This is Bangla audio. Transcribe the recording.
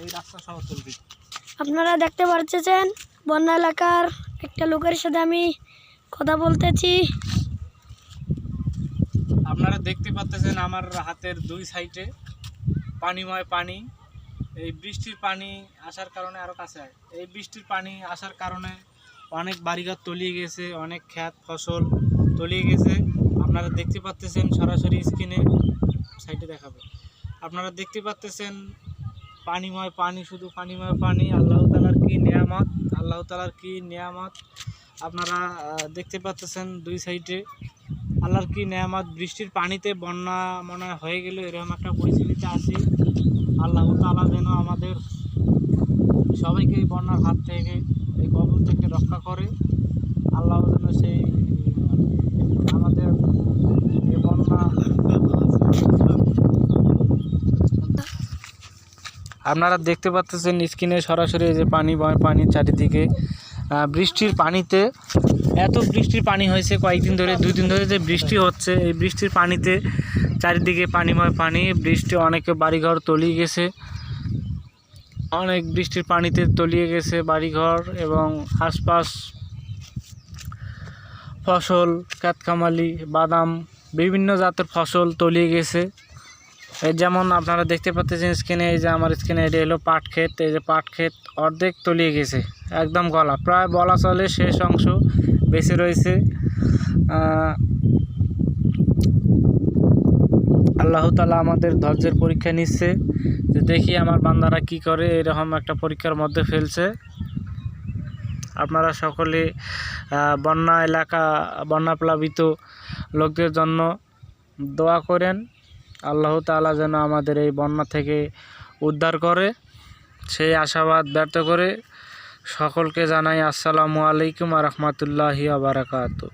এই রাস্তা সহ চলবে। আপনারা দেখতে পাচ্ছেন বন্যা এলাকার একটা লোকের সাথে আমি কথা বলতেছি। আপনারা দেখতে পাচ্ছেন আমার হাতের দুই সাইডে পানিময় পানি। এই বৃষ্টির পানি আসার কারণে আরও কাছে আয়। এই বৃষ্টির পানি আসার কারণে অনেক বাড়িঘর তলিয়ে গেছে অনেক ক্ষেত ফসল তলিয়ে গেছে। আপনারা দেখতে পাচ্ছেন সরাসরি স্ক্রিনে সাইডে দেখাবো। আপনারা দেখতে পাচ্ছেন পানিময় পানি, শুধু পানিময় পানি। আল্লাহ তালার কি নিয়ামত? আল্লাহ তালার কি নিয়ামত? আপনারা দেখতে পাচ্ছেন দুই সাইডে। আল্লাহর কি নেয়ামত? বৃষ্টির পানিতে বন্যা মনে হয়ে গেল, এরকম একটা পরিস্থিতিতে আছি। আল্লাহ তালা যেন আমাদের সবাইকে এই বন্যার হাত থেকে, এই কবল থেকে রক্ষা করে। আল্লাহ যেন সেই আহ, আমাদের এই বন্যা আপনারা দেখতে পাচ্ছেন স্ক্রিনে সরাসরি যে পানি বয় পানি চারিদিকে বৃষ্টির পানিতে, এত বৃষ্টির পানি হয়েছে কয়েকদিন ধরে দুই দিন ধরে যে বৃষ্টি হচ্ছে, এই বৃষ্টির পানিতে চারিদিকে পানিময় পানি, বৃষ্টি অনেকে বাড়িঘর তলিয়ে গেছে, অনেক বৃষ্টির পানিতে তলিয়ে গেছে বাড়িঘর এবং আশপাশ, ফসল কাতকামালি বাদাম, বিভিন্ন জাতের ফসল তলিয়ে গেছে। যেমন আপনারা দেখতে পাচ্ছেন স্ক্রিনে, এই যে আমার স্ক্রিনে, এটা হলো পাট ক্ষেত। এই যে পাট ক্ষেত অর্ধেক তলিয়ে গেছে, একদম গলা। প্রায় বলা চলে শেষ অংশ বেঁচে রয়েছে। আল্লাহ তালা আমাদের ধৈর্যের পরীক্ষা নিচ্ছে যে দেখি আমার বান্দারা কি করে, এরকম একটা পরীক্ষার মধ্যে ফেলছে। আপনারা সকলে বন্যা এলাকা, বন্যা প্লাবিত লোকদের জন্য দোয়া করেন। আল্লাহ তালা যেন আমাদের এই বন্যা থেকে উদ্ধার করে। সেই আশাবাদ ব্যর্থ করে সকলকে জানাই আসসালামু আলাইকুম রহমতুল্লাহি আবরাকাতু